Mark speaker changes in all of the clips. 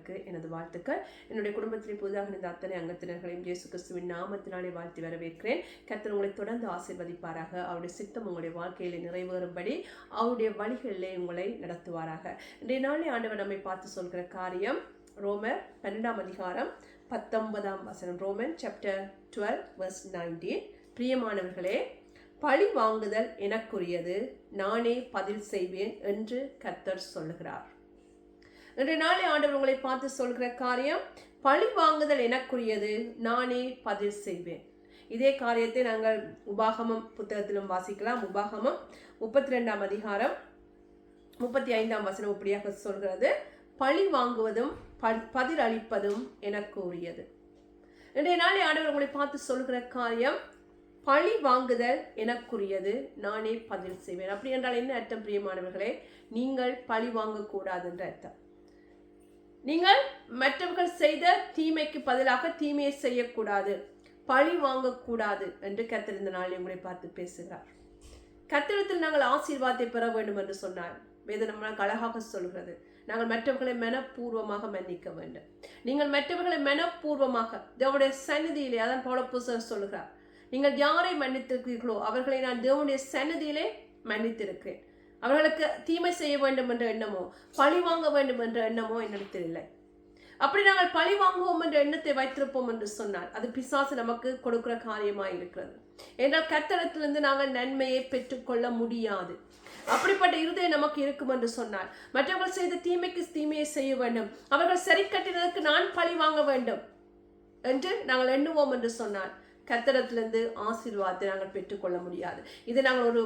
Speaker 1: அவர்களுக்கு எனது வாழ்த்துக்கள். என்னுடைய குடும்பத்தில் புதிதாக இருந்த அத்தனை அங்கத்தினர்களையும் இயேசு கிறிஸ்துவின் நாமத்தினாலே வாழ்த்தி வரவேற்கிறேன். கர்த்தர் உங்களை தொடர்ந்து ஆசிர்வதிப்பாராக. அவருடைய சித்தம் உங்களுடைய வாழ்க்கையில் நிறைவேறும்படி அவருடைய வழிகளிலே உங்களை நடத்துவாராக. இன்றைய நாளே ஆண்டவர் நம்மை பார்த்து சொல்கிற காரியம் ரோமர் பன்னெண்டாம் அதிகாரம் பத்தொன்பதாம் வசனம். Roman chapter twelve verse nineteen பிரியமானவர்களே பழி வாங்குதல் எனக்குரியது. நானே பதில் செய்வேன் என்று கர்த்தர் சொல்லுகிறார். இன்றைய நாளை ஆண்டவர் உங்களை பார்த்து சொல்கிற காரியம் பழி வாங்குதல் எனக்குரியது. நானே பதில் செய்வேன். இதே காரியத்தை நாங்கள் உபாகமம் புத்தகத்திலும் வாசிக்கலாம். உபாகமம் முப்பத்தி ரெண்டாம் அதிகாரம் முப்பத்தி ஐந்தாம் வசனம் இப்படியாக சொல்கிறது. பழி வாங்குவதும் பதில் அளிப்பதும் எனக்கு உரியது இன்றைய நாளை ஆண்டவர் உங்களை பார்த்து சொல்கிற காரியம் பழி வாங்குதல் எனக்குரியது. நானே பதில் செய்வேன். அப்படி என்றால் என்ன அர்த்தம் பிரியமானவர்களே? நீங்கள் பழி வாங்கக்கூடாது என்ற அர்த்தம். நீங்கள் மற்றவர்கள் செய்த தீமைக்கு பதிலாக தீமையை செய்யக்கூடாது பழி வாங்கக்கூடாது என்று கர்த்தர் இந்த நாள் உங்களை பார்த்து பேசுகிறார். கத்திரத்தில் நாங்கள் ஆசீர்வாதத்தை பெற வேண்டும் என்று சொன்னார். வேதனமாக அழகாக சொல்கிறது. நாங்கள் மற்றவர்களை மனப்பூர்வமாக மன்னிக்க வேண்டும். நீங்கள் மற்றவர்களை மனப்பூர்வமாக தேவனுடைய சந்நிதியிலே அதான் போல புசர் சொல்கிறார் நீங்கள் யாரை மன்னித்திருக்கிறீர்களோ அவர்களை நான் தேவனுடைய சந்நிதியிலே மன்னித்திருக்கிறேன். அவர்களுக்கு தீமை செய்ய வேண்டும் என்ற எண்ணமோ பழி வாங்க வேண்டும் என்ற எண்ணமோ என்னிடத்தில் இல்லை. அப்படி நாங்கள் பழி வாங்குவோம் என்ற எண்ணத்தை வைத்திருப்போம் என்று சொன்னார் அது பிசாசு நமக்கு கொடுக்கிற காரியமாக இருக்கிறது. என்றால் கத்தடத்திலிருந்து நாங்கள் நன்மையை பெற்றுக்கொள்ள முடியாது. அப்படிப்பட்ட இருதயம் நமக்கு இருக்கும் என்று சொன்னார் மற்றவர்கள் செய்த தீமைக்கு தீமையை செய்ய வேண்டும். அவர்கள் சரி கட்டினதற்கு நான் பழி வாங்க வேண்டும் என்று நாங்கள் எண்ணுவோம் என்று சொன்னார் கத்தடத்திலிருந்து ஆசீர்வாதத்தை நாங்கள் பெற்றுக்கொள்ள முடியாது. இது நாங்கள் ஒரு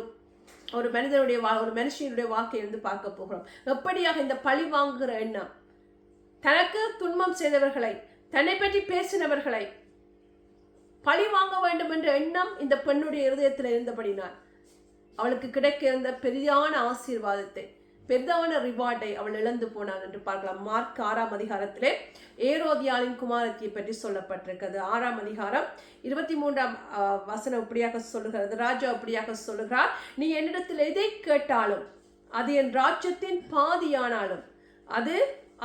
Speaker 1: ஒரு மனிதனுடைய வா ஒரு மனுஷனுடைய வாழ்க்கையை வந்து பார்க்க போகிறோம். எப்படியாக இந்த பழி வாங்குகிற எண்ணம்? தனக்கு துன்பம் செய்தவர்களை தன்னை பற்றி பேசினவர்களை பழி வாங்க வேண்டும் என்ற எண்ணம் இந்த பெண்ணுடைய இருதயத்தில் இருந்தபடினார் அவளுக்கு கிடைக்க இருந்த பெரிதான ஆசீர்வாதத்தை பெரிதான ரிவார்டை அவள் இழந்து போனாள் என்று பார்க்கலாம். மார்க் ஆறாம் அதிகாரத்திலே ஏரோதியாளின் குமாரத்தியை பற்றி சொல்லப்பட்டிருக்கிறது. ஆறாம் அதிகாரம் இருபத்தி மூன்றாம் வசனம் இப்படியாக சொல்லுகிறது. ராஜா இப்படியாக சொல்லுகிறார் நீ என்னிடத்தில் எதை கேட்டாலும் அது என் ராஜ்யத்தின் பாதியானாலும் அது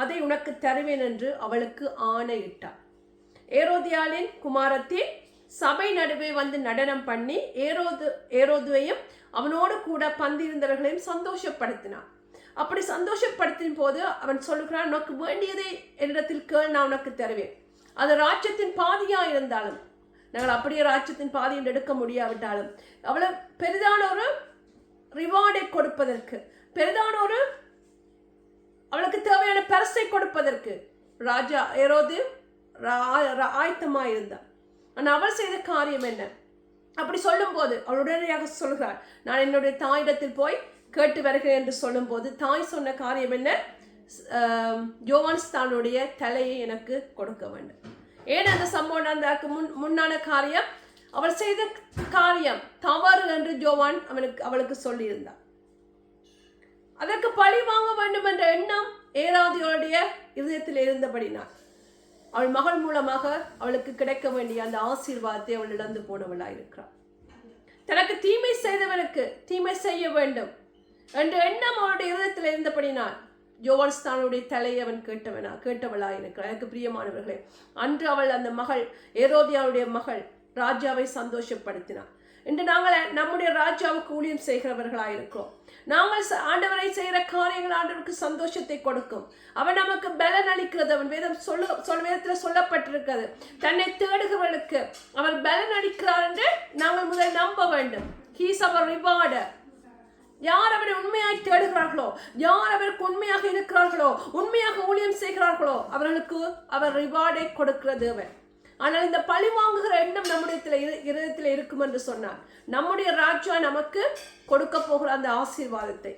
Speaker 1: அதை உனக்கு தருவேன் என்று அவளுக்கு ஆணையிட்டார் ஏரோதியாளின் குமாரத்தி சபை நடுவே வந்து நடனம் பண்ணி ஏரோது ஏரோதுவையும் அவனோடு கூட பந்திருந்தவர்களையும் சந்தோஷப்படுத்தினான். அப்படி சந்தோஷப்படுத்தின போது அவன் சொல்லுகிறான் உனக்கு வேண்டியதை என்னிடத்தில் கேள் நான் உனக்கு தருவேன். அது ராஜ்யத்தின் பாதியாக இருந்தாலும் நாங்கள் அப்படியே ராஜ்யத்தின் பாதியை எடுக்க முடியாவிட்டாலும் அவ்வளோ பெரிதான ஒரு ரிவார்டை கொடுப்பதற்கு பெரிதான ஒரு அவளுக்கு தேவையான பரிசை கொடுப்பதற்கு ராஜா ஏரோது ரா- ரா- இருந்தார் ஆனால் அவள் செய்த காரியம் என்ன? அப்படி சொல்லும்போது அவள் உடனடியாக சொல்கிறாள் நான் என்னுடைய தாயிடத்தில் போய் கேட்டு வருகிறேன் என்று சொல்லும்போது தாய் சொன்ன காரியம் என்ன? யோவான்ஸ்தானுடைய தலையை எனக்கு கொடுக்க வேண்டும். ஏன் அந்த சம்பவம் நடந்தாக்கு முன் முன்னான காரியம்? அவள் செய்த காரியம் தவறு என்று ஜோவான் அவனுக்கு அவளுக்கு சொல்லியிருந்தார். அதற்கு பழி வாங்க வேண்டும் என்ற எண்ணம் ஏராதியோடைய இருதயத்தில் இருந்தபடினார் அவள் மகள் மூலமாக அவளுக்கு கிடைக்க வேண்டிய அந்த ஆசீர்வாதத்தை அவள் இழந்து போனவளாக இருக்கிறாள் தனக்கு தீமை செய்தவனுக்கு தீமை செய்ய வேண்டும். என்ற எண்ணம் அவருடைய இருதயத்தில் இருந்தபடினார் யோவான்ஸ்தானுடைய தலையை அவன் கேட்டவனா கேட்டவளா இருக்கிறார் எனக்கு பிரியமானவர்களே அன்று அவள் அந்த மகள் ஏரோதியாவுடைய மகள் ராஜாவை சந்தோஷப்படுத்தினார் இன்று நாங்கள் நம்முடைய ராஜாவுக்கு ஊழியம் செய்கிறவர்களாக இருக்கிறோம் நாங்கள் ச- ஆண்டவரை செய்கிற காரியங்கள் ஆண்டவருக்கு சந்தோஷத்தை கொடுக்கும். அவன் நமக்கு பலன் அளிக்கிறது. அவன் வேதம் சொல்ல சொல் வேதத்தில் சொல்லப்பட்டிருக்கிறது. தன்னை தேடுகிறவர்களுக்கு அவர் பலன் அளிக்கிறார் என்று நாங்கள் முதல் நம்ப வேண்டும். ஹீஸ் அவர் ரிவார்டர் யார் அவரை உண்மையாய் தேடுகிறார்களோ? யார் அவருக்கு உண்மையாக இருக்கிறார்களோ? உண்மையாக ஊழியம் செய்கிறார்களோ? அவர்களுக்கு அவர் ரிவார்டை கொடுக்கிற தேவன். ஆனால் இந்த பழி வாங்குகிற எண்ணம் நம்முடைய இருதயத்தில் இருக்கும் என்று சொன்னார். நம்முடைய ராஜா நமக்கு கொடுக்க போகிற அந்த ஆசீர்வாதத்தை.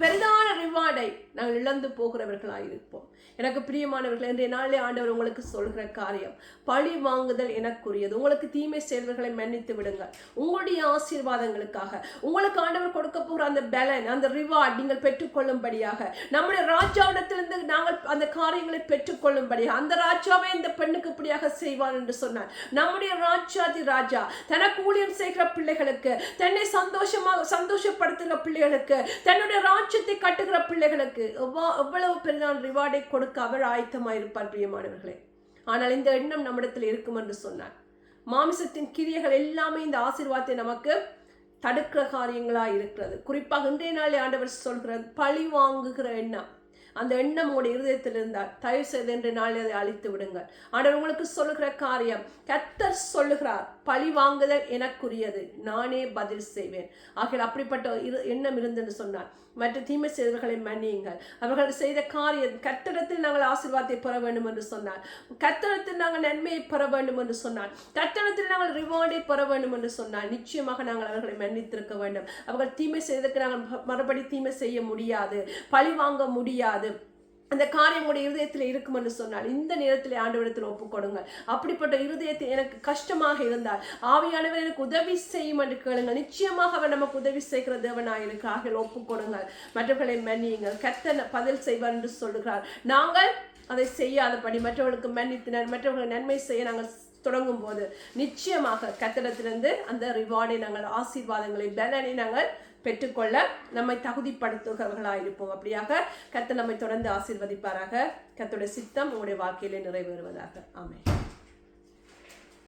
Speaker 1: பெரிதான ரிவார்டை நாங்கள் இழந்து போகிறவர்களாக இருப்போம். எனக்கு பிரியமானவர்கள் இன்றைய நாளிலே ஆண்டவர் உங்களுக்கு சொல்கிற காரியம் பழி வாங்குதல் எனக்குரியது. உங்களுக்கு தீமை செய்தவர்களை மன்னித்து விடுங்கள். உங்களுடைய ஆசீர்வாதங்களுக்காக உங்களுக்கு ஆண்டவர் கொடுக்க போகிற அந்த பலன் அந்த ரிவார்ட் நீங்கள் பெற்றுக்கொள்ளும்படியாக நம்முடைய ராஜாவிடத்திலிருந்து நாங்கள் அந்த காரியங்களை பெற்றுக்கொள்ளும்படியாக அந்த ராஜாவே இந்த பெண்ணுக்கு இப்படியாக செய்வார் என்று சொன்னார். நம்முடைய ராஜாதி ராஜா தனக்கு ஊழியம் செய்கிற பிள்ளைகளுக்கு தன்னை சந்தோஷமாக சந்தோஷப்படுத்துகிற பிள்ளைகளுக்கு தன்னுடைய ராஜ ராஜ்யத்தை கட்டுகிற பிள்ளைகளுக்கு எவ்வா எவ்வளவு பெரிதான ரிவார்டை கொடுக்க அவர் ஆயத்தமாயிருப்பார் பிரியமானவர்களே. ஆனால் இந்த எண்ணம் நம்மிடத்தில் இருக்கும் என்று சொன்னார். மாமிசத்தின் கிரியைகள் எல்லாமே இந்த ஆசீர்வாதத்தை நமக்கு தடுக்கிற காரியங்களாக இருக்கிறது. குறிப்பாக இன்றைய நாளே ஆண்டவர் சொல்கிறது பழி வாங்குகிற எண்ணம். அந்த எண்ணம் உங்களுடைய இருதயத்தில் இருந்தால் தயவு செய்து என்று நாளை அதை அழித்து விடுங்கள். ஆண்டவர் உங்களுக்கு சொல்லுகிற காரியம் கத்தர் சொல்லுகிறார் பழி வாங்குதல் எனக்குரியது. நானே பதில் செய்வேன். ஆகிய அப்படிப்பட்ட இரு எண்ணம் இருந்தென்று சொன்னார். மற்ற தீமை செய்தவர்களை மன்னியுங்கள். அவர்கள் செய்த காரியம் கத்தடத்தில் நாங்கள் ஆசீர்வாதத்தை பெற வேண்டும் என்று சொன்னார். கத்தடத்தில் நாங்கள் நன்மையை பெற வேண்டும் என்று சொன்னார். கத்தடத்தில் நாங்கள் ரிவார்டை பெற வேண்டும் என்று சொன்னார். நிச்சயமாக நாங்கள் அவர்களை மன்னித்திருக்க வேண்டும். அவர்கள் தீமை செய்ததற்கு நாங்கள் மறுபடி தீமை செய்ய முடியாது. பழி வாங்க முடியாது. அந்த காரியம் உடைய இருதயத்தில் இருக்கும் என்று சொன்னால் இந்த நேரத்தில் ஆண்டவரிடத்தில் ஒப்புக் கொடுங்கள் அப்படிப்பட்ட இருதயத்தை எனக்கு கஷ்டமாக இருந்தால் ஆவியானவர் எனக்கு உதவி செய்யும் என்று கேளுங்கள். நிச்சயமாக அவர் நமக்கு உதவி செய்கிற தேவனாக இருக்கிறார்கள் ஒப்புக்கொடுங்கள். மற்றவர்களை மன்னியுங்கள். கத்த பதில் செய்வார் என்று சொல்லுகிறார். நாங்கள் அதை செய்யாதபடி மற்றவர்களுக்கு மன்னித்தினர். மற்றவர்களை நன்மை செய்ய நாங்கள் தொடங்கும் போது நிச்சயமாக கத்திடத்திலிருந்து அந்த ரிவார்டை நாங்கள் ஆசீர்வாதங்களை பலனை நாங்கள் பெற்றுக்கொள்ள நம்மை தகுதிப்படுத்துகிறவர்களாக இருப்போம். அப்படியாக கத்தை நம்மை தொடர்ந்து ஆசீர்வதிப்பாராக. கத்தோட சித்தம் உங்களுடைய வாழ்க்கையிலே நிறைவேறுவதாக. ஆமே